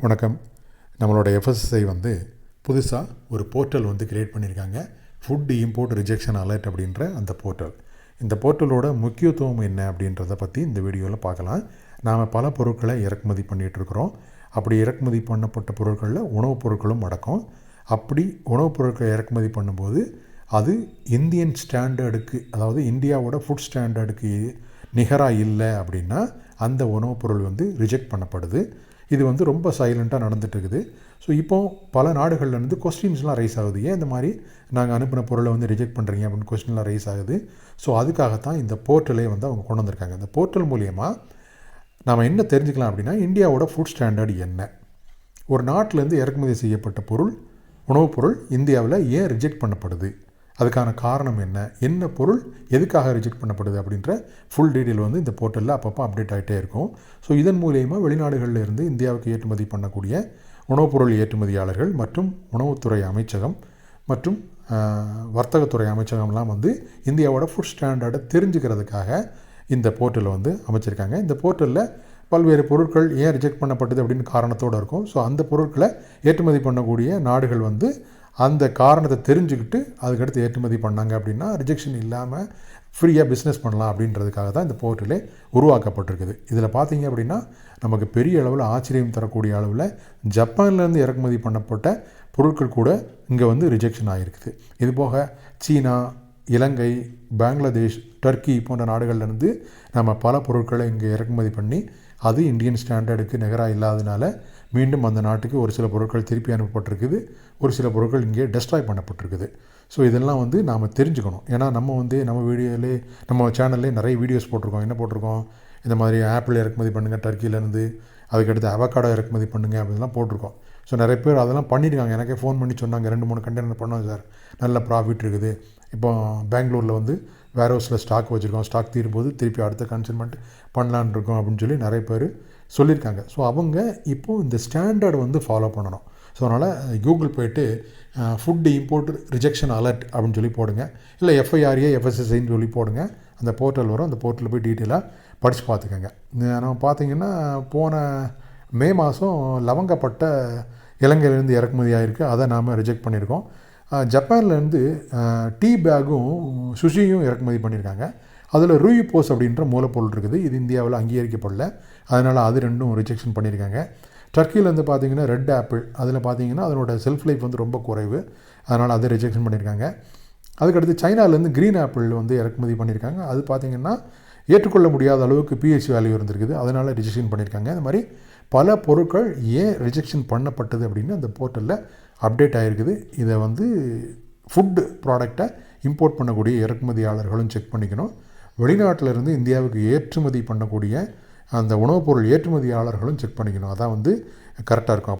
வணக்கம். நம்மளோட எஃப்எஸ்எஸ்ஐ வந்து புதுசாக ஒரு போர்ட்டல் வந்து கிரியேட் பண்ணியிருக்காங்க ஃபுட் இம்போர்ட் ரிஜெக்ஷன் அலர்ட் அப்படின்ற அந்த போர்ட்டல் இந்த போர்ட்டலோட முக்கியத்துவம் என்ன அப்படின்றத பற்றி இந்த வீடியோவில் பார்க்கலாம். நாம் பல பொருட்களை இறக்குமதி பண்ணிகிட்ருக்குறோம் அப்படி இறக்குமதி பண்ணப்பட்ட பொருட்களில் உணவுப் பொருட்களும் அடக்கம். அப்படி உணவுப் பொருட்களை இறக்குமதி பண்ணும்போது அது இந்தியன் ஸ்டாண்டர்டுக்கு அதாவது இந்தியாவோட ஃபுட் ஸ்டாண்டர்டுக்கு நிகராக இல்லை அப்படின்னா அந்த உணவுப் பொருள் வந்து ரிஜெக்ட் பண்ணப்படுது. இது வந்து ரொம்ப சைலண்ட்டாக நடந்துகிட்ருக்குது ஸோ இப்போ பல நாடுகள்லேருந்து கொஸ்டின்ஸ்லாம் ரைஸ் ஆகுது. ஏன் இந்த மாதிரி நாங்கள் அனுப்பின பொருளை வந்து ரிஜெக்ட் பண்ணுறீங்க அப்படின்னு கொஸ்டின்லாம் ரைஸ் ஆகுது. ஸோ அதுக்காகத்தான் இந்த போர்ட்டலே வந்து அவங்க கொண்டு வந்திருக்காங்க. இந்த போர்ட்டல் மூலியமாக நாம் என்ன தெரிஞ்சுக்கலாம் அப்படின்னா இந்தியாவோட ஃபுட் ஸ்டாண்டர்ட் என்ன? ஒரு நாட்டிலேருந்து இறக்குமதி செய்யப்பட்ட பொருள் உணவுப் பொருள் இந்தியாவில் ஏன் ரிஜெக்ட் பண்ணப்படுது? அதுக்கான காரணம் என்ன? என்ன பொருள்? எதுக்காக ரிஜெக்ட் பண்ணப்படுது? அப்படின்ற ஃபுல் டீட்டெயில் வந்து இந்த போர்ட்டலில் அப்பப்போ அப்டேட் ஆகிட்டே இருக்கும். ஸோ இதன் மூலயமா வெளிநாடுகளில் இருந்து இந்தியாவுக்கு ஏற்றுமதி பண்ணக்கூடிய உணவுப் பொருள் ஏற்றுமதியாளர்கள் மற்றும் உணவுத்துறை அமைச்சகம் மற்றும் வர்த்தகத்துறை அமைச்சகம்லாம் வந்து இந்தியாவோட ஃபுட் ஸ்டாண்டர்டை தெரிஞ்சுக்கிறதுக்காக இந்த போர்ட்டலை வந்து அமைச்சிருக்காங்க. இந்த போர்ட்டலில் பல்வேறு பொருட்கள் ஏன் ரிஜெக்ட் பண்ணப்பட்டது அப்படின்னு காரணத்தோடு இருக்கும். ஸோ அந்த பொருட்களை ஏற்றுமதி பண்ணக்கூடிய நாடுகள் வந்து அந்த காரணத்தை தெரிஞ்சுக்கிட்டு அதுக்கடுத்து ஏற்றுமதி பண்ணாங்க அப்படின்னா ரிஜெக்ஷன் இல்லாமல் ஃப்ரீயாக பிஸ்னஸ் பண்ணலாம் அப்படின்றதுக்காக தான் இந்த போர்ட்டலே உருவாக்கப்பட்டிருக்குது. இதில் பார்த்தீங்க அப்படின்னா நமக்கு பெரிய அளவில் ஆச்சரியம் தரக்கூடிய அளவில் ஜப்பான்லேருந்து இறக்குமதி பண்ணப்பட்ட பொருட்கள் கூட இங்கே வந்து ரிஜெக்ஷன் ஆகிருக்குது இது போக சீனா இலங்கை பங்களாதேஷ் டர்க்கி போன்ற நாடுகள்லேருந்து நம்ம பல பொருட்களை இங்கே இறக்குமதி பண்ணி அது இந்தியன் ஸ்டாண்டர்டுக்கு நிகராக இல்லாதனால மீண்டும் அந்த நாட்டுக்கு ஒரு சில பொருட்கள் திருப்பி அனுப்பப்பட்டிருக்குது. ஒரு சில பொருட்கள் இங்கே டெஸ்ட்ராய் பண்ணப்பட்டிருக்குது. ஸோ இதெல்லாம் வந்து நாம் தெரிஞ்சுக்கணும். ஏன்னா நம்ம வந்து நம்ம வீடியோலே நம்ம சேனல்லே நிறைய வீடியோஸ் போட்டிருக்கோம். என்ன போட்டிருக்கோம்? இந்த மாதிரி ஆப்பிள் இறக்குமதி பண்ணுங்கள் டர்க்கியிலேருந்து அதுக்கடுத்து அவக்காடோ இறக்குமதி பண்ணுங்கள் அப்படின்லாம் போட்டிருக்கோம். ஸோ நிறைய பேர் அதெல்லாம் பண்ணியிருக்காங்க. எனக்கே ஃபோன் பண்ணி சொன்னாங்க. ரெண்டு மூணு கண்டெய்னர் பண்ணோம் சார். நல்ல ப்ராஃபிட் இருக்குது. இப்போ பெங்களூரில் வந்து வேர் ஹவுஸில் ஸ்டாக் வச்சுருக்கோம். ஸ்டாக் தீரும்போது திருப்பி அடுத்த கன்சல்மெண்ட் பண்ணலான் இருக்கோம் அப்படின்னு சொல்லி நிறைய பேர் சொல்லியிருக்காங்க. ஸோ அவங்க இப்போது இந்த ஸ்டாண்டர்ட் வந்து ஃபாலோ பண்ணணும். ஸோ அதனால் கூகுள் போய்ட்டு ஃபுட் இம்போர்ட் ரிஜெக்ஷன் அலர்ட் அப்படின்னு சொல்லி போடுங்க. இல்லை எஃப்ஐஆர்ஏ எஃப்எஸ்எஸ்ஐன்னு சொல்லி போடுங்க. அந்த போர்ட்டல் வரும். அந்த போர்ட்டலில் போய் டீட்டெயிலாக படித்து பார்த்துக்கோங்க. நம்ம பார்த்தீங்கன்னா போன மே மாதம் லவங்கப்பட்ட இலங்கையிலேருந்து இறக்குமதி ஆகிருக்கு அதை நாம் ரிஜெக்ட் பண்ணியிருக்கோம். ஜப்பான்லேருந்து டீ பேக்கும் சுஷியும் இறக்குமதி பண்ணியிருக்காங்க. அதில் ரூயி போஸ் அப்படின்ற மூலப்பொருள் இருக்குது. இது இந்தியாவில் அங்கீகரிக்கப்படல. அதனால் அது ரெண்டும் ரிஜெக்ஷன் பண்ணியிருக்காங்க. டர்க்கியிலேருந்து பார்த்தீங்கன்னா ரெட் ஆப்பிள். அதில் பார்த்தீங்கன்னா அதனோட செல்ஃப் லைஃப் வந்து ரொம்ப குறைவு. அதனால் அதை ரிஜெக்ஷன் பண்ணியிருக்காங்க. அதுக்கடுத்து சைனாலேருந்து க்ரீன் ஆப்பிள் வந்து இறக்குமதி பண்ணியிருக்காங்க. அது பார்த்திங்கன்னா ஏற்றுக்கொள்ள முடியாத அளவுக்கு பிஹெச் வேல்யூ இருந்திருக்குது. அதனால் ரிஜெக்ஷன் பண்ணியிருக்காங்க. இந்த மாதிரி பல பொருட்கள் ஏன் ரிஜெக்ஷன் பண்ணப்பட்டது அப்படின்னு அந்த போர்ட்டலில் அப்டேட் ஆகிருக்குது இதை வந்து ஃபுட்டு ப்ராடக்டை இம்போர்ட் பண்ணக்கூடிய இறக்குமதியாளர்களும் செக் பண்ணிக்கணும். வெளிநாட்டிலிருந்து இந்தியாவுக்கு ஏற்றுமதி பண்ணக்கூடிய அந்த உணவுப் பொருள் ஏற்றுமதியாளர்களும் செக் பண்ணிக்கணும். அதான் வந்து கரெக்டாக இருக்கும்.